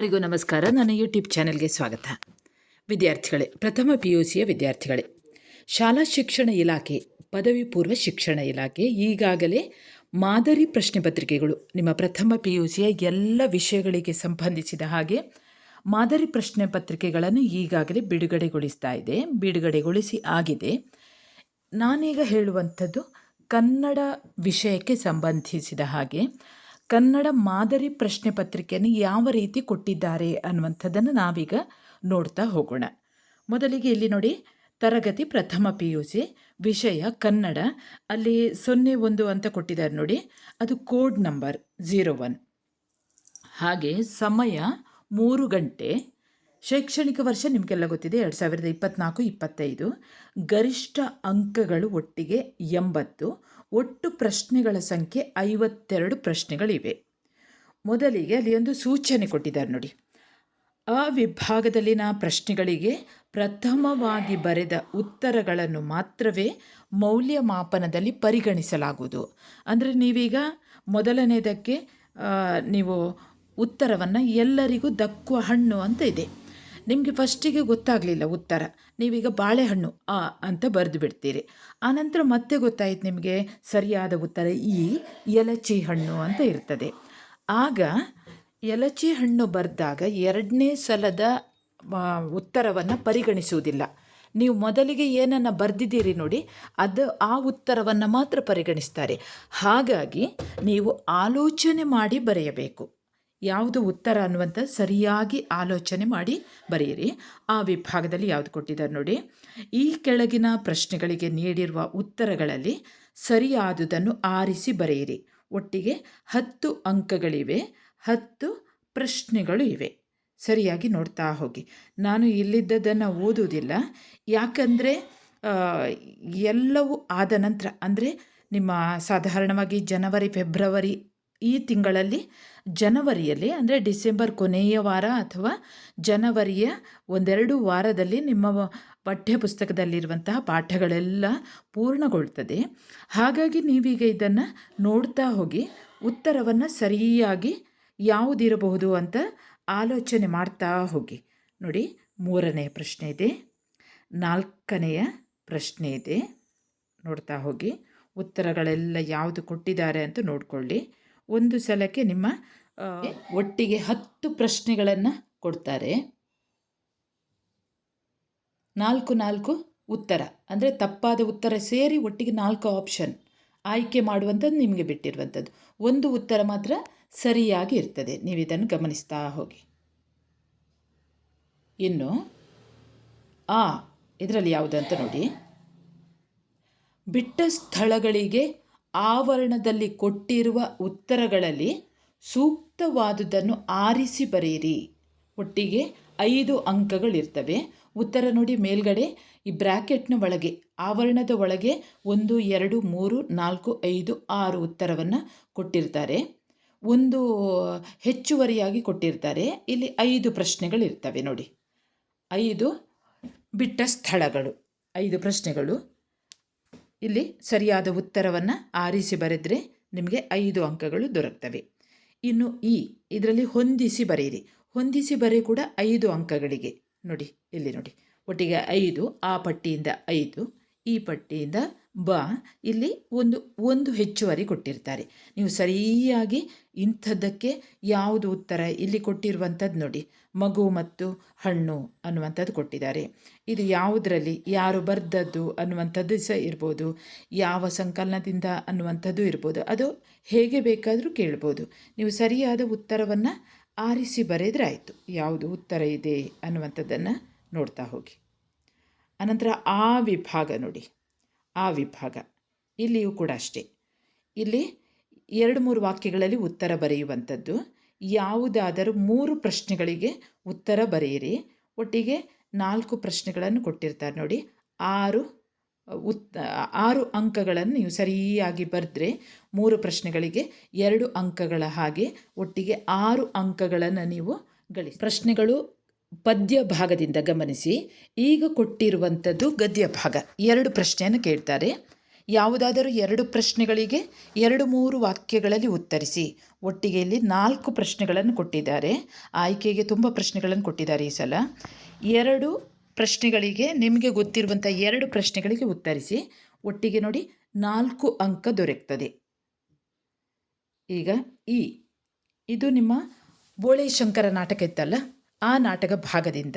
ಎಲ್ಲರಿಗೂ ನಮಸ್ಕಾರ. ನನ್ನ ಯೂಟ್ಯೂಬ್ ಚಾನೆಲ್ಗೆ ಸ್ವಾಗತ. ವಿದ್ಯಾರ್ಥಿಗಳೇ, ಪ್ರಥಮ ಪಿ ಯು ಸಿಯ ವಿದ್ಯಾರ್ಥಿಗಳೇ, ಶಾಲಾ ಶಿಕ್ಷಣ ಇಲಾಖೆ, ಪದವಿ ಪೂರ್ವ ಶಿಕ್ಷಣ ಇಲಾಖೆ ಈಗಾಗಲೇ ಮಾದರಿ ಪ್ರಶ್ನೆ ಪತ್ರಿಕೆಗಳು, ನಿಮ್ಮ ಪ್ರಥಮ ಪಿ ಯು ಸಿಯ ಎಲ್ಲ ವಿಷಯಗಳಿಗೆ ಸಂಬಂಧಿಸಿದ ಹಾಗೆ ಮಾದರಿ ಪ್ರಶ್ನೆ ಪತ್ರಿಕೆಗಳನ್ನು ಈಗಾಗಲೇ ಬಿಡುಗಡೆಗೊಳಿಸ್ತಾ ಇದೆ, ಬಿಡುಗಡೆಗೊಳಿಸಿ ಆಗಿದೆ. ನಾನೀಗ ಹೇಳುವಂಥದ್ದು ಕನ್ನಡ ವಿಷಯಕ್ಕೆ ಸಂಬಂಧಿಸಿದ ಹಾಗೆ. ಕನ್ನಡ ಮಾದರಿ ಪ್ರಶ್ನೆ ಪತ್ರಿಕೆಯನ್ನು ಯಾವ ರೀತಿ ಕೊಟ್ಟಿದ್ದಾರೆ ಅನ್ನುವಂಥದ್ದನ್ನು ನಾವೀಗ ನೋಡ್ತಾ ಹೋಗೋಣ. ಮೊದಲಿಗೆ ಇಲ್ಲಿ ನೋಡಿ, ತರಗತಿ ಪ್ರಥಮ ಪಿ ಯು ಸಿ ವಿಷಯ ಕನ್ನಡ. ಅಲ್ಲಿ ಸೊನ್ನೆ ಒಂದು ಅಂತ ಕೊಟ್ಟಿದ್ದಾರೆ ನೋಡಿ, ಅದು ಕೋಡ್ ನಂಬರ್ ಝೀರೋ ಒನ್. ಹಾಗೆ ಸಮಯ ಮೂರು ಗಂಟೆ. ಶೈಕ್ಷಣಿಕ ವರ್ಷ ನಿಮಗೆಲ್ಲ ಗೊತ್ತಿದೆ, ಎರಡು ಸಾವಿರದ ಇಪ್ಪತ್ತ್ನಾಲ್ಕು ಇಪ್ಪತ್ತೈದು. ಗರಿಷ್ಠ ಅಂಕಗಳು ಒಟ್ಟಿಗೆ ಎಂಬತ್ತು. ಒಟ್ಟು ಪ್ರಶ್ನೆಗಳ ಸಂಖ್ಯೆ ಐವತ್ತೆರಡು ಪ್ರಶ್ನೆಗಳಿವೆ. ಮೊದಲಿಗೆ ಅಲ್ಲಿ ಒಂದು ಸೂಚನೆ ಕೊಟ್ಟಿದ್ದಾರೆ ನೋಡಿ. ಆ ವಿಭಾಗದಲ್ಲಿನ ಪ್ರಶ್ನೆಗಳಿಗೆ ಪ್ರಥಮವಾಗಿ ಬರೆದ ಉತ್ತರಗಳನ್ನು ಮಾತ್ರವೇ ಮೌಲ್ಯಮಾಪನದಲ್ಲಿ ಪರಿಗಣಿಸಲಾಗುವುದು. ಅಂದರೆ ನೀವೀಗ ಮೊದಲನೇದಕ್ಕೆ ನೀವು ಉತ್ತರವನ್ನು ಎಲ್ಲರಿಗೂ ದಕ್ಕುವ ಹಣ್ಣು ಅಂತ ಇದೆ. ನಿಮಗೆ ಫಸ್ಟಿಗೆ ಗೊತ್ತಾಗಲಿಲ್ಲ ಉತ್ತರ. ನೀವೀಗ ಬಾಳೆಹಣ್ಣು, ಆ, ಅಂತ ಬರೆದು ಬಿಡ್ತೀರಿ. ಆನಂತರ ಮತ್ತೆ ಗೊತ್ತಾಯಿತು ನಿಮಗೆ ಸರಿಯಾದ ಉತ್ತರ ಈ ಎಲಚಿ ಹಣ್ಣು ಅಂತ ಇರ್ತದೆ. ಆಗ ಎಲಚಿ ಹಣ್ಣು ಬರೆದಾಗ ಎರಡನೇ ಸಲದ ಉತ್ತರವನ್ನು ಪರಿಗಣಿಸುವುದಿಲ್ಲ. ನೀವು ಮೊದಲಿಗೆ ಏನನ್ನು ಬರೆದಿದ್ದೀರಿ ನೋಡಿ, ಅದು ಆ ಉತ್ತರವನ್ನು ಮಾತ್ರ ಪರಿಗಣಿಸ್ತಾರೆ. ಹಾಗಾಗಿ ನೀವು ಆಲೋಚನೆ ಮಾಡಿ ಬರೆಯಬೇಕು. ಯಾವುದು ಉತ್ತರ ಅನ್ನುವಂಥ ಸರಿಯಾಗಿ ಆಲೋಚನೆ ಮಾಡಿ ಬರೆಯಿರಿ. ಆ ವಿಭಾಗದಲ್ಲಿ ಯಾವುದು ಕೊಟ್ಟಿದ್ದಾರೆ ನೋಡಿ. ಈ ಕೆಳಗಿನ ಪ್ರಶ್ನೆಗಳಿಗೆ ನೀಡಿರುವ ಉತ್ತರಗಳಲ್ಲಿ ಸರಿಯಾದುದನ್ನು ಆರಿಸಿ ಬರೆಯಿರಿ. ಒಟ್ಟಿಗೆ ಹತ್ತು ಅಂಕಗಳಿವೆ, ಹತ್ತು ಪ್ರಶ್ನೆಗಳು ಇವೆ. ಸರಿಯಾಗಿ ನೋಡ್ತಾ ಹೋಗಿ. ನಾನು ಇಲ್ಲಿದ್ದದನ್ನು ಓದುವುದಿಲ್ಲ. ಯಾಕಂದರೆ ಎಲ್ಲವೂ ಆದ ನಂತರ, ಅಂದರೆ ನಿಮ್ಮ ಸಾಧಾರಣವಾಗಿ ಜನವರಿ, ಫೆಬ್ರವರಿ ಈ ತಿಂಗಳಲ್ಲಿ ಜನವರಿಯಲ್ಲಿ, ಅಂದರೆ ಡಿಸೆಂಬರ್ ಕೊನೆಯ ವಾರ ಅಥವಾ ಜನವರಿಯ ಒಂದೆರಡು ವಾರದಲ್ಲಿ ನಿಮ್ಮ ಪಠ್ಯಪುಸ್ತಕದಲ್ಲಿರುವಂತಹ ಪಾಠಗಳೆಲ್ಲ ಪೂರ್ಣಗೊಳ್ತದೆ. ಹಾಗಾಗಿ ನೀವೀಗ ಇದನ್ನು ನೋಡ್ತಾ ಹೋಗಿ, ಉತ್ತರವನ್ನು ಸರಿಯಾಗಿ ಯಾವುದಿರಬಹುದು ಅಂತ ಆಲೋಚನೆ ಮಾಡ್ತಾ ಹೋಗಿ. ನೋಡಿ ಮೂರನೆಯ ಪ್ರಶ್ನೆ ಇದೆ, ನಾಲ್ಕನೆಯ ಪ್ರಶ್ನೆ ಇದೆ. ನೋಡ್ತಾ ಹೋಗಿ, ಉತ್ತರಗಳೆಲ್ಲ ಯಾವುದು ಕೊಟ್ಟಿದ್ದಾರೆ ಅಂತ ನೋಡಿಕೊಳ್ಳಿ. ಒಂದು ಸಲಕ್ಕೆ ನಿಮ್ಮ ಒಟ್ಟಿಗೆ ಹತ್ತು ಪ್ರಶ್ನೆಗಳನ್ನು ಕೊಡ್ತಾರೆ. ನಾಲ್ಕು ನಾಲ್ಕು ಉತ್ತರ. ಅಂದರೆ ತಪ್ಪಾದ ಉತ್ತರ ಸೇರಿ ಒಟ್ಟಿಗೆ ನಾಲ್ಕು ಆಪ್ಷನ್ ಆಯ್ಕೆ ಮಾಡುವಂಥದ್ದು ನಿಮಗೆ ಬಿಟ್ಟಿರುವಂಥದ್ದು. ಒಂದು ಉತ್ತರ ಮಾತ್ರ ಸರಿಯಾಗಿ ಇರ್ತದೆ. ನೀವು ಇದನ್ನು ಗಮನಿಸ್ತಾ ಹೋಗಿ. ಇನ್ನು, ಆ, ಇದರಲ್ಲಿ ಯಾವುದಂತ ನೋಡಿ. ಬಿಟ್ಟ ಸ್ಥಳಗಳಿಗೆ ಆವರಣದಲ್ಲಿ ಕೊಟ್ಟಿರುವ ಉತ್ತರಗಳಲ್ಲಿ ಸೂಕ್ತವಾದುದನ್ನು ಆರಿಸಿ ಬರೆಯಿರಿ. ಒಟ್ಟಿಗೆ ಐದು ಅಂಕಗಳಿರ್ತವೆ. ಉತ್ತರ ನೋಡಿ ಮೇಲ್ಗಡೆ, ಈ ಬ್ರ್ಯಾಕೆಟ್ನ ಒಳಗೆ, ಆವರಣದ ಒಳಗೆ ಒಂದು, ಎರಡು, ಮೂರು, ನಾಲ್ಕು, ಐದು, ಆರು ಉತ್ತರವನ್ನು ಕೊಟ್ಟಿರ್ತಾರೆ. ಒಂದು ಹೆಚ್ಚುವರಿಯಾಗಿ ಕೊಟ್ಟಿರ್ತಾರೆ. ಇಲ್ಲಿ ಐದು ಪ್ರಶ್ನೆಗಳಿರ್ತವೆ ನೋಡಿ. ಐದು ಬಿಟ್ಟ ಸ್ಥಳಗಳು. ಐದು ಪ್ರಶ್ನೆಗಳು. ಇಲ್ಲಿ ಸರಿಯಾದ ಉತ್ತರವನ್ನು ಆರಿಸಿ ಬರೆದರೆ ನಿಮಗೆ ಐದು ಅಂಕಗಳು ದೊರಕ್ತವೆ. ಇನ್ನು ಈ, ಇದರಲ್ಲಿ ಹೊಂದಿಸಿ ಬರೆಯಿರಿ ಹೊಂದಿಸಿ ಬರೆ ಕೂಡ ಐದು ಅಂಕಗಳಿಗೆ. ನೋಡಿ, ಇಲ್ಲಿ ನೋಡಿ. ಒಟ್ಟಿಗೆ ಐದು, ಆ ಪಟ್ಟಿಯಿಂದ ಐದು, ಈ ಪಟ್ಟಿಯಿಂದ ಬ ಇಲ್ಲಿ ಒಂದು ಒಂದು ಹೆಚ್ಚುವರಿ ಕೊಟ್ಟಿರ್ತಾರೆ. ನೀವು ಸರಿಯಾಗಿ ಇಂಥದ್ದಕ್ಕೆ ಯಾವುದು ಉತ್ತರ ಇಲ್ಲಿ ಕೊಟ್ಟಿರುವಂಥದ್ದು ನೋಡಿ. ಮಗು ಮತ್ತು ಹಣ್ಣು ಅನ್ನುವಂಥದ್ದು ಕೊಟ್ಟಿದ್ದಾರೆ. ಇದು ಯಾವುದರಲ್ಲಿ, ಯಾರು ಬರ್ದದ್ದು ಅನ್ನುವಂಥದ್ದು ಸಹ ಇರ್ಬೋದು. ಯಾವ ಸಂಕಲನದಿಂದ ಅನ್ನುವಂಥದ್ದು ಇರ್ಬೋದು. ಅದು ಹೇಗೆ ಬೇಕಾದರೂ ಕೇಳ್ಬೋದು. ನೀವು ಸರಿಯಾದ ಉತ್ತರವನ್ನು ಆರಿಸಿ ಬರೆದ್ರೆ ಆಯಿತು. ಯಾವುದು ಉತ್ತರ ಇದೆ ಅನ್ನುವಂಥದ್ದನ್ನು ನೋಡ್ತಾ ಹೋಗಿ. ಅನಂತರ ಆ ವಿಭಾಗ ನೋಡಿ. ಆ ವಿಭಾಗ. ಇಲ್ಲಿಯೂ ಕೂಡ ಅಷ್ಟೇ. ಇಲ್ಲಿ ಎರಡು ಮೂರು ವಾಕ್ಯಗಳಲ್ಲಿ ಉತ್ತರ ಬರೆಯುವಂಥದ್ದು. ಯಾವುದಾದರೂ ಮೂರು ಪ್ರಶ್ನೆಗಳಿಗೆ ಉತ್ತರ ಬರೆಯಿರಿ. ಒಟ್ಟಿಗೆ ನಾಲ್ಕು ಪ್ರಶ್ನೆಗಳನ್ನು ಕೊಟ್ಟಿರ್ತಾರೆ ನೋಡಿ. ಆರು, ಉತ್, ಆರು ಅಂಕಗಳನ್ನು ನೀವು ಸರಿಯಾಗಿ ಬರೆದ್ರೆ ಮೂರು ಪ್ರಶ್ನೆಗಳಿಗೆ ಎರಡು ಅಂಕಗಳ ಹಾಗೆ ಒಟ್ಟಿಗೆ ಆರು ಅಂಕಗಳನ್ನು ನೀವು ಗಳಿಸಿ. ಪ್ರಶ್ನೆಗಳು ಪದ್ಯ ಭಾಗದಿಂದ ಗಮನಿಸಿ. ಈಗ ಕೊಟ್ಟಿರುವಂಥದ್ದು ಗದ್ಯ ಭಾಗ ಎರಡು ಪ್ರಶ್ನೆಯನ್ನು ಕೇಳ್ತಾರೆ. ಯಾವುದಾದರೂ ಎರಡು ಪ್ರಶ್ನೆಗಳಿಗೆ ಎರಡು ಮೂರು ವಾಕ್ಯಗಳಲ್ಲಿ ಉತ್ತರಿಸಿ. ಒಟ್ಟಿಗೆ ಇಲ್ಲಿ ನಾಲ್ಕು ಪ್ರಶ್ನೆಗಳನ್ನು ಕೊಟ್ಟಿದ್ದಾರೆ. ಆಯ್ಕೆಗೆ ತುಂಬ ಪ್ರಶ್ನೆಗಳನ್ನು ಕೊಟ್ಟಿದ್ದಾರೆ ಈ ಸಲ. ಎರಡು ಪ್ರಶ್ನೆಗಳಿಗೆ ನಿಮಗೆ ಗೊತ್ತಿರುವಂಥ ಎರಡು ಪ್ರಶ್ನೆಗಳಿಗೆ ಉತ್ತರಿಸಿ. ಒಟ್ಟಿಗೆ ನೋಡಿ, ನಾಲ್ಕು ಅಂಕ ದೊರೆಯುತ್ತದೆ. ಈಗ ಈ. ಇದು ನಿಮ್ಮ ಬೋಳೆ ಶಂಕರ ನಾಟಕ ಇತ್ತಲ್ಲ? ಆ ನಾಟಕ ಭಾಗದಿಂದ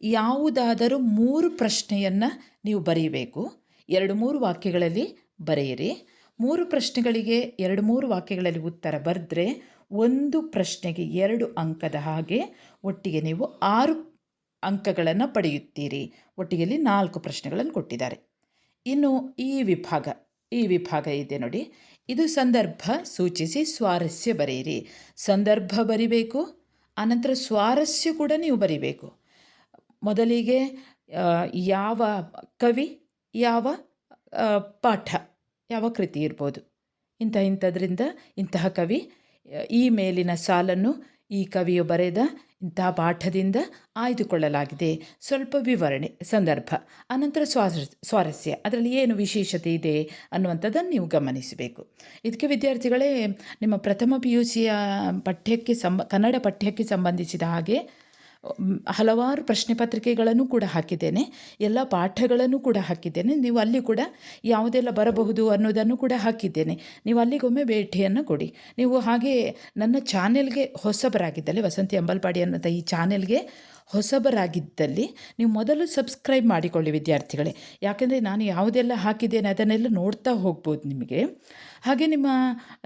ಯಾವುದಾದರೂ ಮೂರು ಪ್ರಶ್ನೆಯನ್ನು ನೀವು ಬರೆಯಬೇಕು ಎರಡು ಮೂರು ವಾಕ್ಯಗಳಲ್ಲಿ ಬರೆಯಿರಿ. ಮೂರು ಪ್ರಶ್ನೆಗಳಿಗೆ ಎರಡು ಮೂರು ವಾಕ್ಯಗಳಲ್ಲಿ ಉತ್ತರ ಬರೆದ್ರೆ ಒಂದು ಪ್ರಶ್ನೆಗೆ ಎರಡು ಅಂಕದ ಹಾಗೆ ಒಟ್ಟಿಗೆ ನೀವು ಆರು ಅಂಕಗಳನ್ನು ಪಡೆಯುತ್ತೀರಿ. ಒಟ್ಟಿಗೆಯಲ್ಲಿ ನಾಲ್ಕು ಪ್ರಶ್ನೆಗಳನ್ನು ಕೊಟ್ಟಿದ್ದಾರೆ. ಇನ್ನು ಈ ವಿಭಾಗ ಈ ವಿಭಾಗ ಇದೆ ನೋಡಿ. ಇದು ಸಂದರ್ಭ ಸೂಚಿಸಿ ಸ್ವಾರಸ್ಯ ಬರೆಯಿರಿ. ಸಂದರ್ಭ ಬರಿಬೇಕು ಆನಂತರ ಸ್ವಾರಸ್ಯ ಕೂಡ ನೀವು ಬರಿಬೇಕು. ಮೊದಲಿಗೆ ಯಾವ ಕವಿ, ಯಾವ ಪಾಠ, ಯಾವ ಕೃತಿ ಇರ್ಬೋದು. ಇಂಥ ಇಂಥದ್ರಿಂದ ಇಂತಹ ಕವಿ, ಈ ಮೇಲಿನ ಸಾಲನ್ನು ಈ ಕವಿಯು ಬರೆದ ಇಂತಹ ಪಾಠದಿಂದ ಆಯ್ದುಕೊಳ್ಳಲಾಗಿದೆ. ಸ್ವಲ್ಪ ವಿವರಣೆ, ಸಂದರ್ಭ, ಅನಂತರ ಸ್ವಾರಸ್ ಸ್ವಾರಸ್ಯ, ಅದರಲ್ಲಿ ಏನು ವಿಶೇಷತೆ ಇದೆ ಅನ್ನುವಂಥದ್ದನ್ನು ನೀವು ಗಮನಿಸಬೇಕು. ಇದಕ್ಕೆ ವಿದ್ಯಾರ್ಥಿಗಳೇ, ನಿಮ್ಮ ಪ್ರಥಮ ಪಿ ಯು ಸಿಯ ಪಠ್ಯಕ್ಕೆ ಸಂಬ, ಕನ್ನಡ ಪಠ್ಯಕ್ಕೆ ಸಂಬಂಧಿಸಿದ ಹಾಗೆ ಹಲವಾರು ಪ್ರಶ್ನೆ ಪತ್ರಿಕೆಗಳನ್ನು ಕೂಡ ಹಾಕಿದ್ದೇನೆ. ಎಲ್ಲ ಪಾಠಗಳನ್ನು ಕೂಡ ಹಾಕಿದ್ದೇನೆ. ನೀವು ಅಲ್ಲಿ ಕೂಡ ಯಾವುದೆಲ್ಲ ಬರಬಹುದು ಅನ್ನೋದನ್ನು ಕೂಡ ಹಾಕಿದ್ದೇನೆ. ನೀವು ಅಲ್ಲಿಗೊಮ್ಮೆ ಭೇಟಿಯನ್ನು ಕೊಡಿ. ನೀವು ಹಾಗೆ ನನ್ನ ಚಾನೆಲ್ಗೆ ಹೊಸಬರಾಗಿದ್ದಲ್ಲಿ ವಸಂತಿ ಅಂಬಲ್ಪಾಡಿ ಅನ್ನೋದ ಈ ಚಾನೆಲ್ಗೆ ಹೊಸಬರಾಗಿದ್ದಲ್ಲಿ ನೀವು ಮೊದಲು ಸಬ್ಸ್ಕ್ರೈಬ್ ಮಾಡಿಕೊಳ್ಳಿ ವಿದ್ಯಾರ್ಥಿಗಳೇ. ಯಾಕೆಂದರೆ ನಾನು ಯಾವುದೆಲ್ಲ ಹಾಕಿದ್ದೇನೆ ಅದನ್ನೆಲ್ಲ ನೋಡ್ತಾ ಹೋಗ್ಬೋದು ನಿಮಗೆ. ಹಾಗೆ ನಿಮ್ಮ,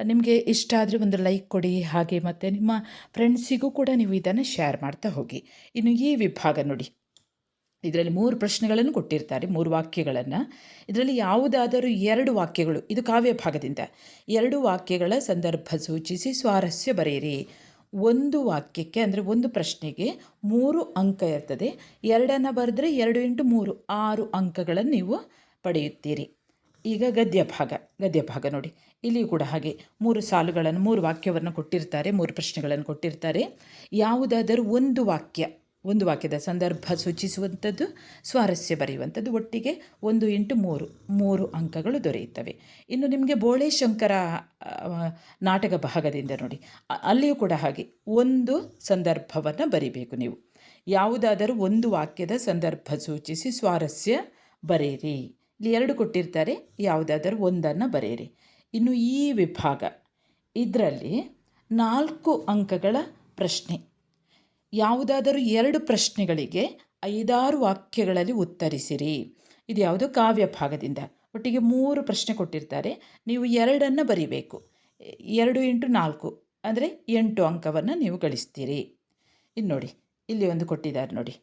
ನಿಮಗೆ ಇಷ್ಟ ಆದರೆ ಒಂದು ಲೈಕ್ ಕೊಡಿ, ಹಾಗೆ ಮತ್ತು ನಿಮ್ಮ ಫ್ರೆಂಡ್ಸಿಗೂ ಕೂಡ ನೀವು ಇದನ್ನು ಶೇರ್ ಮಾಡ್ತಾ ಹೋಗಿ. ಇನ್ನು ಈ ವಿಭಾಗ ನೋಡಿ. ಇದರಲ್ಲಿ ಮೂರು ಪ್ರಶ್ನೆಗಳನ್ನು ಕೊಟ್ಟಿರ್ತಾರೆ, ಮೂರು ವಾಕ್ಯಗಳನ್ನು. ಇದರಲ್ಲಿ ಯಾವುದಾದರೂ ಎರಡು ವಾಕ್ಯಗಳು, ಇದು ಕಾವ್ಯ ಭಾಗದಿಂದ. ಎರಡು ವಾಕ್ಯಗಳ ಸಂದರ್ಭ ಸೂಚಿಸಿ, ಸ್ವಾರಸ್ಯ ಬರೆಯಿರಿ. ಒಂದು ವಾಕ್ಯಕ್ಕೆ, ಅಂದರೆ ಒಂದು ಪ್ರಶ್ನೆಗೆ ಮೂರು ಅಂಕ ಇರ್ತದೆ. ಎರಡನ್ನು ಬರೆದ್ರೆ ಎರಡು ಇಂಟು ಮೂರು, ಆರು ಅಂಕಗಳನ್ನು ನೀವು ಪಡೆಯುತ್ತೀರಿ. ಈಗ ಗದ್ಯ ಭಾಗ ಗದ್ಯ ಭಾಗ ನೋಡಿ. ಇಲ್ಲಿಯೂ ಕೂಡ ಹಾಗೆ ಮೂರು ಸಾಲುಗಳನ್ನು, ಮೂರು ವಾಕ್ಯವನ್ನು ಕೊಟ್ಟಿರ್ತಾರೆ, ಮೂರು ಪ್ರಶ್ನೆಗಳನ್ನು ಕೊಟ್ಟಿರ್ತಾರೆ. ಯಾವುದಾದರೂ ಒಂದು ವಾಕ್ಯ ಒಂದು ವಾಕ್ಯದ ಸಂದರ್ಭ ಸೂಚಿಸುವಂಥದ್ದು, ಸ್ವಾರಸ್ಯ ಬರೆಯುವಂಥದ್ದು. ಒಟ್ಟಿಗೆ ಒಂದು ಇಂಟು ಮೂರು ಮೂರು ಅಂಕಗಳು ದೊರೆಯುತ್ತವೆ. ಇನ್ನು ನಿಮಗೆ ಬೋಳೆ ಶಂಕರ ನಾಟಕ ಭಾಗದಿಂದ ನೋಡಿ. ಅಲ್ಲಿಯೂ ಕೂಡ ಹಾಗೆ ಒಂದು ಸಂದರ್ಭವನ್ನು ಬರಿಬೇಕು ನೀವು. ಯಾವುದಾದರೂ ಒಂದು ವಾಕ್ಯದ ಸಂದರ್ಭ ಸೂಚಿಸಿ ಸ್ವಾರಸ್ಯ ಬರೆಯಿರಿ. ಇಲ್ಲಿ ಎರಡು ಕೊಟ್ಟಿರ್ತಾರೆ, ಯಾವುದಾದರೂ ಒಂದನ್ನು ಬರೆಯಿರಿ. ಇನ್ನು ಈ ವಿಭಾಗ, ಇದರಲ್ಲಿ ನಾಲ್ಕು ಅಂಕಗಳ ಪ್ರಶ್ನೆ. ಯಾವುದಾದರೂ ಎರಡು ಪ್ರಶ್ನೆಗಳಿಗೆ ಐದಾರು ವಾಕ್ಯಗಳಲ್ಲಿ ಉತ್ತರಿಸಿರಿ. ಇದು ಯಾವುದು? ಕಾವ್ಯ ಭಾಗದಿಂದ. ಒಟ್ಟಿಗೆ ಮೂರು ಪ್ರಶ್ನೆ ಕೊಟ್ಟಿರ್ತಾರೆ. ನೀವು ಎರಡನ್ನು ಬರಿಬೇಕು. ಎರಡು ಇಂಟು ನಾಲ್ಕು ಅಂದರೆ ಎಂಟು ಅಂಕವನ್ನು ನೀವು ಗಳಿಸ್ತೀರಿ. ಇನ್ನು ನೋಡಿ, ಇಲ್ಲಿ ಒಂದು ಕೊಟ್ಟಿದ್ದಾರೆ ನೋಡಿ.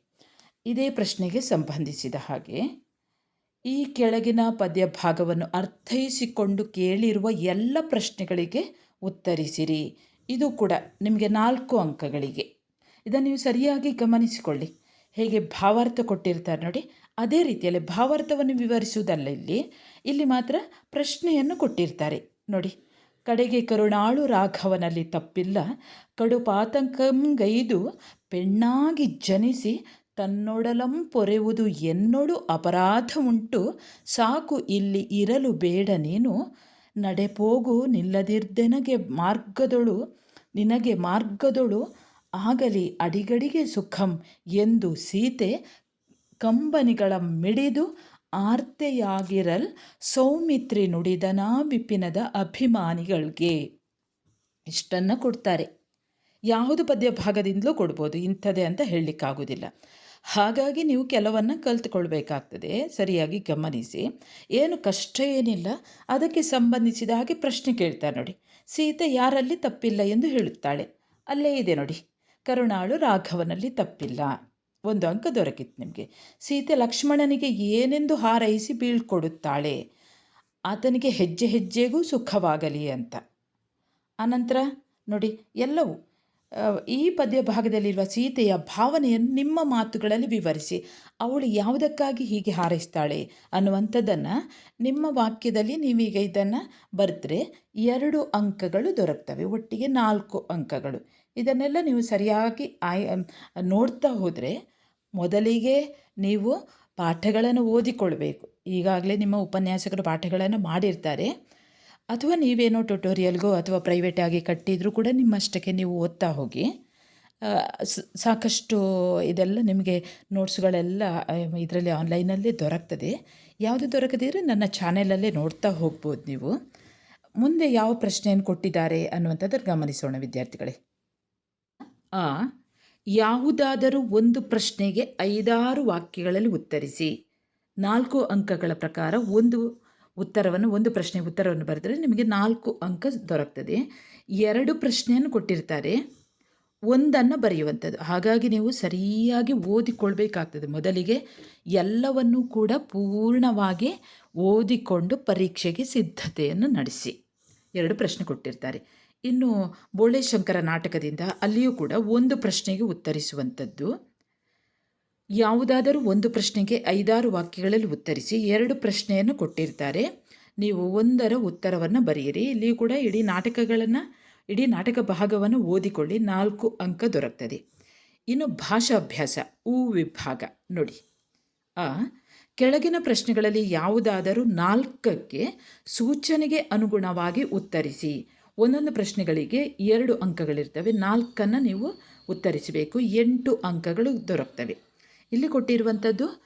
ಇದೇ ಪ್ರಶ್ನೆಗೆ ಸಂಬಂಧಿಸಿದ ಹಾಗೆ, ಈ ಕೆಳಗಿನ ಪದ್ಯ ಭಾಗವನ್ನು ಅರ್ಥೈಸಿಕೊಂಡು ಕೇಳಿರುವ ಎಲ್ಲ ಪ್ರಶ್ನೆಗಳಿಗೆ ಉತ್ತರಿಸಿರಿ. ಇದು ಕೂಡ ನಿಮಗೆ ನಾಲ್ಕು ಅಂಕಗಳಿಗೆ. ಇದನ್ನು ನೀವು ಸರಿಯಾಗಿ ಗಮನಿಸಿಕೊಳ್ಳಿ. ಹೇಗೆ ಭಾವಾರ್ಥ ಕೊಟ್ಟಿರ್ತಾರೆ ನೋಡಿ. ಅದೇ ರೀತಿಯಲ್ಲಿ ಭಾವಾರ್ಥವನ್ನು ವಿವರಿಸುವುದಲ್ಲ ಇಲ್ಲಿ. ಇಲ್ಲಿ ಮಾತ್ರ ಪ್ರಶ್ನೆಯನ್ನು ಕೊಟ್ಟಿರ್ತಾರೆ. ನೋಡಿ. ಕಡೆಗೆ ಕರುಣಾಳು ರಾಘವನಲ್ಲಿ ತಪ್ಪಿಲ್ಲ. ಕಡುಪಾತಂಕಂಗೈದು ಪೆಣ್ಣಾಗಿ ಜನಿಸಿ ತನ್ನೊಡಲಂ ಪೊರೆವುದು ಎನ್ನೊಡು ಅಪರಾಧ ಉಂಟು. ಸಾಕು ಇಲ್ಲಿ ಇರಲು ಬೇಡ ನೀನು. ನಡೆಪೋಗು ನಿಲ್ಲದಿರ್ದೆನಗೆ ಮಾರ್ಗದೊಳು, ನಿನಗೆ ಮಾರ್ಗದೊಳು ಆಗಲಿ ಅಡಿಗಡಿಗೆ ಸುಖಂ ಎಂದು ಸೀತೆ ಕಂಬನಿಗಳ ಮಿಡಿದು ಆರ್ತೆಯಾಗಿರಲ್ ಸೌಮಿತ್ರಿ ನುಡಿದನಾ ವಿಪಿನದ ಅಭಿಮಾನಿಗಳಿಗೆ. ಇಷ್ಟನ್ನು ಕೊಡ್ತಾರೆ. ಯಾವುದು ಪದ್ಯ ಭಾಗದಿಂದಲೂ ಕೊಡ್ಬೋದು, ಇಂಥದ್ದೇ ಅಂತ ಹೇಳಲಿಕ್ಕಾಗೋದಿಲ್ಲ. ಹಾಗಾಗಿ ನೀವು ಕೆಲವನ್ನು ಕಲ್ತುಕೊಳ್ಬೇಕಾಗ್ತದೆ. ಸರಿಯಾಗಿ ಗಮನಿಸಿ. ಏನು ಕಷ್ಟ ಏನಿಲ್ಲ, ಅದಕ್ಕೆ ಸಂಬಂಧಿಸಿದ ಹಾಗೆ ಪ್ರಶ್ನೆ ಕೇಳ್ತಾರೆ ನೋಡಿ. ಸೀತೆ ಯಾರಲ್ಲಿ ತಪ್ಪಿಲ್ಲ ಎಂದು ಹೇಳುತ್ತಾಳೆ. ಅಲ್ಲೇ ಇದೆ ನೋಡಿ. ಕರುಣಾಳು ರಾಘವನಲ್ಲಿ ತಪ್ಪಿಲ್ಲ. ಒಂದು ಅಂಕ ದೊರಕಿತ್ತು ನಿಮಗೆ. ಸೀತೆ ಲಕ್ಷ್ಮಣನಿಗೆ ಏನೆಂದು ಹಾರೈಸಿ ಬೀಳ್ಕೊಡುತ್ತಾಳೆ? ಆತನಿಗೆ ಹೆಜ್ಜೆ ಹೆಜ್ಜೆಗೂ ಸುಖವಾಗಲಿ ಅಂತ. ಅನಂತರ, ನೋಡಿ, ಎಲ್ಲವೂ ಈ ಪದ್ಯ ಭಾಗದಲ್ಲಿರುವ ಸೀತೆಯ ಭಾವನೆಯನ್ನು ನಿಮ್ಮ ಮಾತುಗಳಲ್ಲಿ ವಿವರಿಸಿ. ಅವಳು ಯಾವುದಕ್ಕಾಗಿ ಹೀಗೆ ಹಾರೈಸ್ತಾಳೆ ಅನ್ನುವಂಥದ್ದನ್ನು ನಿಮ್ಮ ವಾಕ್ಯದಲ್ಲಿ ನೀವೀಗ ಇದನ್ನು ಬರೆದ್ರೆ ಎರಡು ಅಂಕಗಳು ದೊರಕ್ತವೆ. ಒಟ್ಟಿಗೆ ನಾಲ್ಕು ಅಂಕಗಳು. ಇದನ್ನೆಲ್ಲ ನೀವು ಸರಿಯಾಗಿ ಆಯ್ ನೋಡ್ತಾ ಹೋದರೆ ಮೊದಲಿಗೆ ನೀವು ಪಾಠಗಳನ್ನು ಓದಿಕೊಳ್ಬೇಕು. ಈಗಾಗಲೇ ನಿಮ್ಮ ಉಪನ್ಯಾಸಕರು ಪಾಠಗಳನ್ನು ಮಾಡಿರ್ತಾರೆ. ಅಥವಾ ನೀವೇನೋ ಟ್ಯುಟೋರಿಯಲ್ಗೋ ಅಥವಾ ಪ್ರೈವೇಟಾಗಿ ಕಟ್ಟಿದರೂ ಕೂಡ ನಿಮ್ಮಷ್ಟಕ್ಕೆ ನೀವು ಓದ್ತಾ ಹೋಗಿ. ಸಾಕಷ್ಟು ಇದೆಲ್ಲ ನಿಮಗೆ ನೋಟ್ಸ್ಗಳೆಲ್ಲ ಇದರಲ್ಲಿ ಆನ್ಲೈನಲ್ಲೇ ದೊರಕ್ತದೆ. ಯಾವುದು ದೊರಕದಿದ್ರೆ ನನ್ನ ಚಾನೆಲಲ್ಲೇ ನೋಡ್ತಾ ಹೋಗ್ಬೋದು ನೀವು. ಮುಂದೆ ಯಾವ ಪ್ರಶ್ನೆಯನ್ನು ಕೊಟ್ಟಿದ್ದಾರೆ ಅನ್ನುವಂಥದ್ದನ್ನು ಗಮನಿಸೋಣ ವಿದ್ಯಾರ್ಥಿಗಳೇ. ಆ ಯಾವುದಾದರೂ ಒಂದು ಪ್ರಶ್ನೆಗೆ ಐದಾರು ವಾಕ್ಯಗಳಲ್ಲಿ ಉತ್ತರಿಸಿ. ನಾಲ್ಕು ಅಂಕಗಳ ಪ್ರಕಾರ ಒಂದು ಉತ್ತರವನ್ನು, ಒಂದು ಪ್ರಶ್ನೆ ಉತ್ತರವನ್ನು ಬರೆದರೆ ನಿಮಗೆ ನಾಲ್ಕು ಅಂಕ ದೊರಕ್ತದೆ. ಎರಡು ಪ್ರಶ್ನೆಯನ್ನು ಕೊಟ್ಟಿರ್ತಾರೆ. ಒಂದನ್ನು ಬರೆಯುವಂಥದ್ದು. ಹಾಗಾಗಿ ನೀವು ಸರಿಯಾಗಿ ಓದಿಕೊಳ್ಬೇಕಾಗ್ತದೆ. ಮೊದಲಿಗೆ ಎಲ್ಲವನ್ನೂ ಕೂಡ ಪೂರ್ಣವಾಗಿ ಓದಿಕೊಂಡು ಪರೀಕ್ಷೆಗೆ ಸಿದ್ಧತೆಯನ್ನು ನಡೆಸಿ. ಎರಡು ಪ್ರಶ್ನೆ ಕೊಟ್ಟಿರ್ತಾರೆ. ಇನ್ನು ಬೋಳೇಶಂಕರ ನಾಟಕದಿಂದ ಅಲ್ಲಿಯೂ ಕೂಡ ಒಂದು ಪ್ರಶ್ನೆಗೆ ಉತ್ತರಿಸುವಂಥದ್ದು. ಯಾವುದಾದರೂ ಒಂದು ಪ್ರಶ್ನೆಗೆ ಐದಾರು ವಾಕ್ಯಗಳಲ್ಲಿ ಉತ್ತರಿಸಿ ಎರಡು ಪ್ರಶ್ನೆಯನ್ನು ಕೊಟ್ಟಿರ್ತಾರೆ. ನೀವು ಒಂದರ ಉತ್ತರವನ್ನು ಬರೆಯಿರಿ. ಇಲ್ಲಿಯೂ ಕೂಡ ಇಡೀ ನಾಟಕಗಳನ್ನು, ಇಡೀ ನಾಟಕ ಭಾಗವನ್ನು ಓದಿಕೊಳ್ಳಿ. ನಾಲ್ಕು ಅಂಕ ದೊರಕ್ತದೆ. ಇನ್ನು ಭಾಷಾಭ್ಯಾಸ, ಊ ವಿಭಾಗ ನೋಡಿ. ಆ, ಕೆಳಗಿನ ಪ್ರಶ್ನೆಗಳಲ್ಲಿ ಯಾವುದಾದರೂ ನಾಲ್ಕಕ್ಕೆ ಸೂಚನೆಗೆ ಅನುಗುಣವಾಗಿ ಉತ್ತರಿಸಿ. ಒಂದೊಂದು ಪ್ರಶ್ನೆಗಳಿಗೆ ಎರಡು ಅಂಕಗಳಿರ್ತವೆ. ನಾಲ್ಕನ್ನು ನೀವು ಉತ್ತರಿಸಬೇಕು. ಎಂಟು ಅಂಕಗಳು ದೊರಕ್ತವೆ. ಇಲ್ಲಿ ಕೊಟ್ಟಿರುವಂಥದ್ದು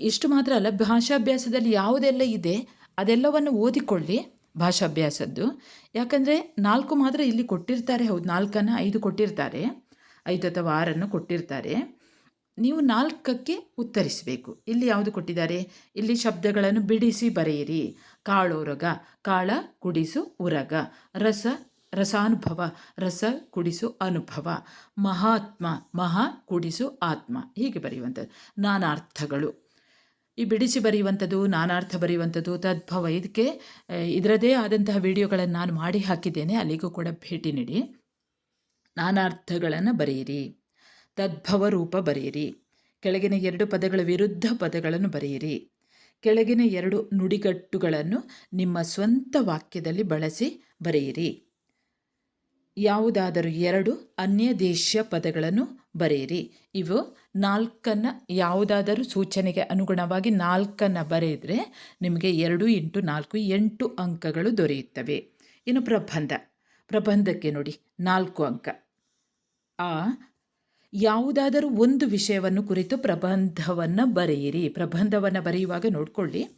ಇಷ್ಟು ಮಾತ್ರ ಅಲ್ಲ. ಭಾಷಾಭ್ಯಾಸದಲ್ಲಿ ಯಾವುದೆಲ್ಲ ಇದೆ, ಅದೆಲ್ಲವನ್ನು ಓದಿಕೊಳ್ಳಿ ಭಾಷಾಭ್ಯಾಸದ್ದು. ಯಾಕಂದರೆ ನಾಲ್ಕು ಮಾತ್ರ ಇಲ್ಲಿ ಕೊಟ್ಟಿರ್ತಾರೆ. ಹೌದು, ನಾಲ್ಕನ್ನು ಐದು ಕೊಟ್ಟಿರ್ತಾರೆ. ಐದು ಅಥವಾ ಆರನ್ನು ಕೊಟ್ಟಿರ್ತಾರೆ. ನೀವು ನಾಲ್ಕಕ್ಕೆ ಉತ್ತರಿಸಬೇಕು. ಇಲ್ಲಿ ಯಾವುದು ಕೊಟ್ಟಿದ್ದಾರೆ? ಇಲ್ಲಿ ಶಬ್ದಗಳನ್ನು ಬಿಡಿಸಿ ಬರೆಯಿರಿ. ಕಾಳೋರಗ ಕಾಳ ಕುಡಿಸು ಉರಗ, ರಸ, ರಸಾನುಭವ, ರಸ ಕುಡಿಸು ಅನುಭವ, ಮಹಾತ್ಮ, ಮಹಾ ಕುಡಿಸು ಆತ್ಮ. ಹೀಗೆ ಬರೆಯುವಂಥದ್ದು. ನಾನಾರ್ಥಗಳು. ಈ ಬಿಡಿಸಿ ಬರೆಯುವಂಥದ್ದು, ನಾನಾರ್ಥ ಬರೆಯುವಂಥದ್ದು, ತದ್ಭವ ಇದಕ್ಕೆ ಇದರದೇ ಆದಂತಹ ವಿಡಿಯೋಗಳನ್ನು ನಾನು ಮಾಡಿ ಹಾಕಿದ್ದೇನೆ. ಅಲ್ಲಿಗೂ ಕೂಡ ಭೇಟಿ ನೀಡಿ. ನಾನಾರ್ಥಗಳನ್ನು ಬರೆಯಿರಿ. ತದ್ಭವ ರೂಪ ಬರೆಯಿರಿ. ಕೆಳಗಿನ ಎರಡು ಪದಗಳ ವಿರುದ್ಧ ಪದಗಳನ್ನು ಬರೆಯಿರಿ. ಕೆಳಗಿನ ಎರಡು ನುಡಿಗಟ್ಟುಗಳನ್ನು ನಿಮ್ಮ ಸ್ವಂತ ವಾಕ್ಯದಲ್ಲಿ ಬಳಸಿ ಬರೆಯಿರಿ. ಯಾವುದಾದರೂ ಎರಡು ಅನ್ಯ ದೇಶ ಪದಗಳನ್ನು ಬರೆಯಿರಿ. ಇವು ನಾಲ್ಕನ್ನು ಯಾವುದಾದರೂ ಸೂಚನೆಗೆ ಅನುಗುಣವಾಗಿ ನಾಲ್ಕನ್ನು ಬರೆದರೆ ನಿಮಗೆ ಎರಡು ಇಂಟು ನಾಲ್ಕು ಎಂಟು ಅಂಕಗಳು ದೊರೆಯುತ್ತವೆ. ಇನ್ನು ಪ್ರಬಂಧ. ಪ್ರಬಂಧಕ್ಕೆ ನೋಡಿ. ನಾಲ್ಕು ಅಂಕ. ಆ ಯಾವುದಾದರೂ ಒಂದು ವಿಷಯವನ್ನು ಕುರಿತು ಪ್ರಬಂಧವನ್ನು ಬರೆಯಿರಿ. ಪ್ರಬಂಧವನ್ನು ಬರೆಯುವಾಗ ನೋಡಿಕೊಳ್ಳಿ.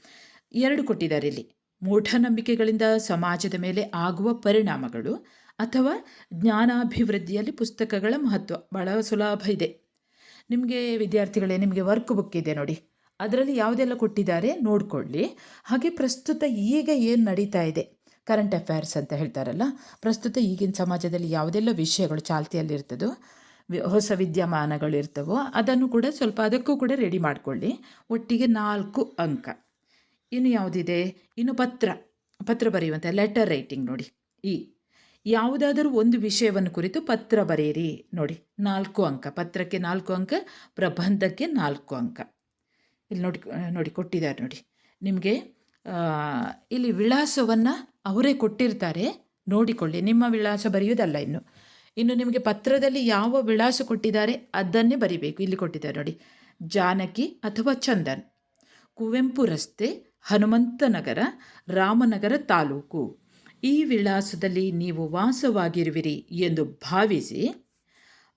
ಎರಡು ಕೊಟ್ಟಿದ್ದಾರೆ ಇಲ್ಲಿ. ಮೂಢನಂಬಿಕೆಗಳಿಂದ ಸಮಾಜದ ಮೇಲೆ ಆಗುವ ಪರಿಣಾಮಗಳು ಅಥವಾ ಜ್ಞಾನಾಭಿವೃದ್ಧಿಯಲ್ಲಿ ಪುಸ್ತಕಗಳ ಮಹತ್ವ. ಬಹಳ ಸುಲಭ ಇದೆ. ನಿಮಗೆ ವಿದ್ಯಾರ್ಥಿಗಳೇ, ನಿಮಗೆ ವರ್ಕ್ ಬುಕ್ ಇದೆ ನೋಡಿ. ಅದರಲ್ಲಿ ಯಾವುದೆಲ್ಲ ಕೊಟ್ಟಿದ್ದಾರೆ ನೋಡಿಕೊಳ್ಳಿ. ಹಾಗೆ ಪ್ರಸ್ತುತ ಈಗ ಏನು ನಡೀತಾ ಇದೆ? ಕರೆಂಟ್ ಅಫೇರ್ಸ್ ಅಂತ ಹೇಳ್ತಾರಲ್ಲ, ಪ್ರಸ್ತುತ ಈಗಿನ ಸಮಾಜದಲ್ಲಿ ಯಾವುದೆಲ್ಲ ವಿಷಯಗಳು ಚಾಲ್ತಿಯಲ್ಲಿರ್ತದೋ ಹೊಸ ವಿದ್ಯಮಾನಗಳು ಇರ್ತವೋ ಅದನ್ನು ಕೂಡ ಸ್ವಲ್ಪ ಅದಕ್ಕೂ ಕೂಡ ರೆಡಿ ಮಾಡಿಕೊಳ್ಳಿ. ಒಟ್ಟಿಗೆ ನಾಲ್ಕು ಅಂಕ. ಇನ್ನು ಯಾವುದಿದೆ? ಇನ್ನು ಪತ್ರ. ಪತ್ರ ಬರೆಯುವಂಥ ಲೆಟರ್ ರೈಟಿಂಗ್ ನೋಡಿ. ಈ. ಯಾವುದಾದರೂ ಒಂದು ವಿಷಯವನ್ನು ಕುರಿತು ಪತ್ರ ಬರೆಯಿರಿ ನೋಡಿ. ನಾಲ್ಕು ಅಂಕ. ಪತ್ರಕ್ಕೆ ನಾಲ್ಕು ಅಂಕ, ಪ್ರಬಂಧಕ್ಕೆ ನಾಲ್ಕು ಅಂಕ. ಇಲ್ಲಿ ನೋಡಿ ನೋಡಿ ಕೊಟ್ಟಿದ್ದಾರೆ ನೋಡಿ. ನಿಮಗೆ ಇಲ್ಲಿ ವಿಳಾಸವನ್ನು ಅವರೇ ಕೊಟ್ಟಿರ್ತಾರೆ. ನೋಡಿಕೊಳ್ಳಿ. ನಿಮ್ಮ ವಿಳಾಸ ಬರೆಯುವುದಲ್ಲ ಇನ್ನು. ಇನ್ನು ನಿಮಗೆ ಪತ್ರದಲ್ಲಿ ಯಾವ ವಿಳಾಸ ಕೊಟ್ಟಿದ್ದಾರೆ ಅದನ್ನೇ ಬರಿಬೇಕು. ಇಲ್ಲಿ ಕೊಟ್ಟಿದ್ದಾರೆ ನೋಡಿ. ಜಾನಕಿ ಅಥವಾ ಚಂದನ್. ಕುವೆಂಪು ರಸ್ತೆ, ಹನುಮಂತನಗರ, ರಾಮನಗರ ತಾಲೂಕು. ಈ ವಿಳಾಸದಲ್ಲಿ ನೀವು ವಾಸವಾಗಿರುವಿರಿ ಎಂದು ಭಾವಿಸಿ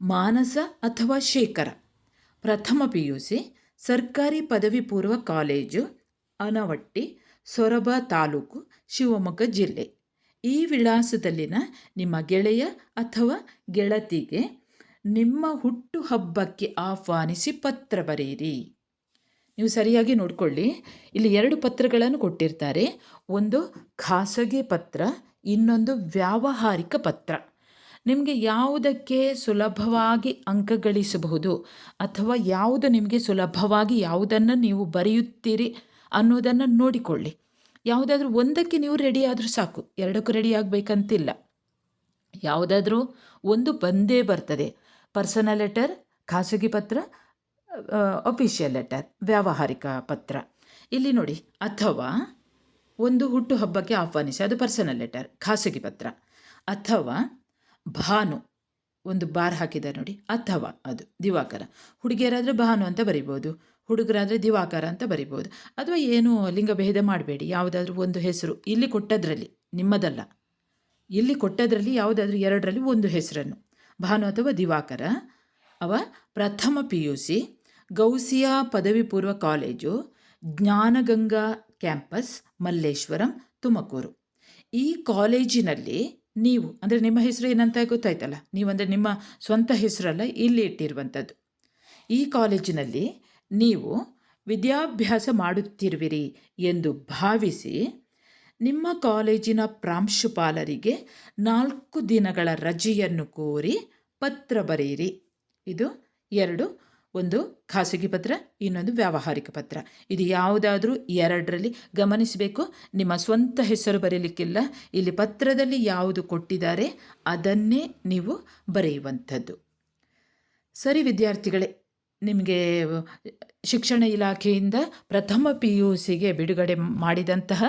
ಮಾನಸ ಅಥವಾ ಶೇಖರ. ಪ್ರಥಮ ಪಿ ಯು ಸಿ ಸರ್ಕಾರಿ ಪದವಿ ಪೂರ್ವ ಕಾಲೇಜು, ಅನವಟ್ಟಿ, ಸೊರಬ ತಾಲೂಕು, ಶಿವಮೊಗ್ಗ ಜಿಲ್ಲೆ. ಈ ವಿಳಾಸದಲ್ಲಿನ ನಿಮ್ಮ ಗೆಳೆಯ ಅಥವಾ ಗೆಳತಿಗೆ ನಿಮ್ಮ ಹುಟ್ಟುಹಬ್ಬಕ್ಕೆ ಆಹ್ವಾನಿಸಿ ಪತ್ರ ಬರೆಯಿರಿ. ನೀವು ಸರಿಯಾಗಿ ನೋಡಿಕೊಳ್ಳಿ. ಇಲ್ಲಿ ಎರಡು ಪತ್ರಗಳನ್ನು ಕೊಟ್ಟಿರ್ತಾರೆ. ಒಂದು ಖಾಸಗಿ ಪತ್ರ, ಇನ್ನೊಂದು ವ್ಯಾವಹಾರಿಕ ಪತ್ರ. ನಿಮಗೆ ಯಾವುದಕ್ಕೆ ಸುಲಭವಾಗಿ ಅಂಕ ಗಳಿಸಬಹುದು ಅಥವಾ ಯಾವುದು ನಿಮಗೆ ಸುಲಭವಾಗಿ ಯಾವುದನ್ನು ನೀವು ಬರೆಯುತ್ತೀರಿ ಅನ್ನೋದನ್ನು ನೋಡಿಕೊಳ್ಳಿ. ಯಾವುದಾದ್ರೂ ಒಂದಕ್ಕೆ ನೀವು ರೆಡಿ ಆದರೂ ಸಾಕು. ಎರಡಕ್ಕೂ ರೆಡಿ ಆಗಬೇಕಂತಿಲ್ಲ. ಯಾವುದಾದ್ರೂ ಒಂದು ಬಂದೇ ಬರ್ತದೆ. ಪರ್ಸನಲ್ ಲೆಟರ್ ಖಾಸಗಿ ಪತ್ರ ಅಫಿಷಿಯಲ್ ಲೆಟರ್ ವ್ಯಾವಹಾರಿಕ ಪತ್ರ. ಇಲ್ಲಿ ನೋಡಿ, ಅಥವಾ ಒಂದು ಹುಟ್ಟುಹಬ್ಬಕ್ಕೆ ಆಹ್ವಾನಿಸಿ, ಅದು ಪರ್ಸನಲ್ ಲೆಟರ್ ಖಾಸಗಿ ಪತ್ರ. ಅಥವಾ ಭಾನು, ಒಂದು ಬಾರ್ ಹಾಕಿದ್ದಾರೆ ನೋಡಿ, ಅಥವಾ ಅದು, ದಿವಾಕರ. ಹುಡುಗಿಯರಾದರೆ ಭಾನು ಅಂತ ಬರಿಬೋದು ಹುಡುಗರಾದರೆ ದಿವಾಕರ ಅಂತ ಬರಿಬೋದು. ಅಥವಾ ಏನು ಲಿಂಗಭೇದ ಮಾಡಬೇಡಿ, ಯಾವುದಾದ್ರೂ ಒಂದು ಹೆಸರು. ಇಲ್ಲಿ ಕೊಟ್ಟದ್ರಲ್ಲಿ, ನಿಮ್ಮದಲ್ಲ. ಇಲ್ಲಿ ಕೊಟ್ಟದ್ರಲ್ಲಿ, ಯಾವುದಾದ್ರೂ ಎರಡರಲ್ಲಿ ಒಂದು ಹೆಸರನ್ನು. ಭಾನು ಅಥವಾ ದಿವಾಕರ? ಅವ ಪ್ರಥಮ ಪಿ ಯು ಸಿ, ಗೌಸಿಯಾ ಪದವಿ ಪೂರ್ವ ಕಾಲೇಜು, ಜ್ಞಾನಗಂಗಾ ಕ್ಯಾಂಪಸ್, ಮಲ್ಲೇಶ್ವರಂ, ತುಮಕೂರು. ಈ ಕಾಲೇಜಿನಲ್ಲಿ ನೀವು, ಅಂದರೆ ನಿಮ್ಮ ಹೆಸರು ಏನಂತ ಗೊತ್ತಾಯ್ತಲ್ಲ? ನೀವು ಅಂದರೆ ನಿಮ್ಮ ಸ್ವಂತ ಹೆಸರಲ್ಲ, ಇಲ್ಲಿ ಇಟ್ಟಿರುವಂಥದ್ದು. ಈ ಕಾಲೇಜಿನಲ್ಲಿ ನೀವು ವಿದ್ಯಾಭ್ಯಾಸ ಮಾಡುತ್ತಿರುವಿರಿ ಎಂದು ಭಾವಿಸಿ ನಿಮ್ಮ ಕಾಲೇಜಿನ ಪ್ರಾಂಶುಪಾಲರಿಗೆ ನಾಲ್ಕು ದಿನಗಳ ರಜೆಯನ್ನು ಕೋರಿ ಪತ್ರ ಬರೆಯಿರಿ. ಇದು ಎರಡು, ಒಂದು ಖಾಸಗಿ ಪತ್ರ, ಇನ್ನೊಂದು ವ್ಯಾವಹಾರಿಕ ಪತ್ರ. ಇದು ಯಾವುದಾದರೂ ಎರಡರಲ್ಲಿ ಗಮನಿಸಬೇಕು. ನಿಮ್ಮ ಸ್ವಂತ ಹೆಸರು ಬರೀಲಿಕ್ಕಿಲ್ಲ. ಇಲ್ಲಿ ಪತ್ರದಲ್ಲಿ ಯಾವುದು ಕೊಟ್ಟಿದ್ದಾರೆ ಅದನ್ನೇ ನೀವು ಬರೆಯುವಂಥದ್ದು. ಸರಿ ವಿದ್ಯಾರ್ಥಿಗಳೇ ನಿಮಗೆ ಶಿಕ್ಷಣ ಇಲಾಖೆಯಿಂದ ಪ್ರಥಮ ಪಿ ಯು ಸಿಗೆ ಬಿಡುಗಡೆ ಮಾಡಿದಂತಹ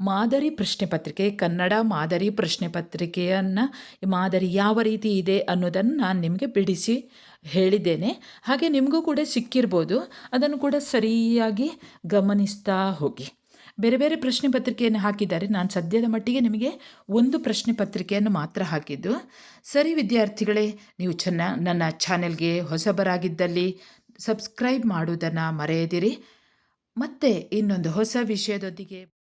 ಮಾದರಿ ಪ್ರಶ್ನೆ ಪತ್ರಿಕೆ, ಕನ್ನಡ ಮಾದರಿ ಪ್ರಶ್ನೆ ಪತ್ರಿಕೆಯನ್ನು ಮಾದರಿ ಯಾವ ರೀತಿ ಇದೆ ಅನ್ನೋದನ್ನು ನಾನು ನಿಮಗೆ ಬಿಡಿಸಿ ಹೇಳಿದ್ದೇನೆ. ಹಾಗೆ ನಿಮಗೂ ಕೂಡ ಸಿಕ್ಕಿರ್ಬೋದು. ಅದನ್ನು ಕೂಡ ಸರಿಯಾಗಿ ಗಮನಿಸ್ತಾ ಹೋಗಿ. ಬೇರೆ ಬೇರೆ ಪ್ರಶ್ನೆ ಪತ್ರಿಕೆಯನ್ನು ಹಾಕಿದ್ದಾರೆ. ನಾನು ಸದ್ಯದ ಮಟ್ಟಿಗೆ ನಿಮಗೆ ಒಂದು ಪ್ರಶ್ನೆ ಪತ್ರಿಕೆಯನ್ನು ಮಾತ್ರ ಹಾಕಿದ್ದು. ಸರಿ ವಿದ್ಯಾರ್ಥಿಗಳೇ, ನೀವು ಚೆನ್ನ, ನನ್ನ ಚಾನೆಲ್ಗೆ ಹೊಸಬರಾಗಿದ್ದಲ್ಲಿ ಸಬ್ಸ್ಕ್ರೈಬ್ ಮಾಡುವುದನ್ನು ಮರೆಯದಿರಿ. ಮತ್ತೆ ಇನ್ನೊಂದು ಹೊಸ ವಿಷಯದೊಂದಿಗೆ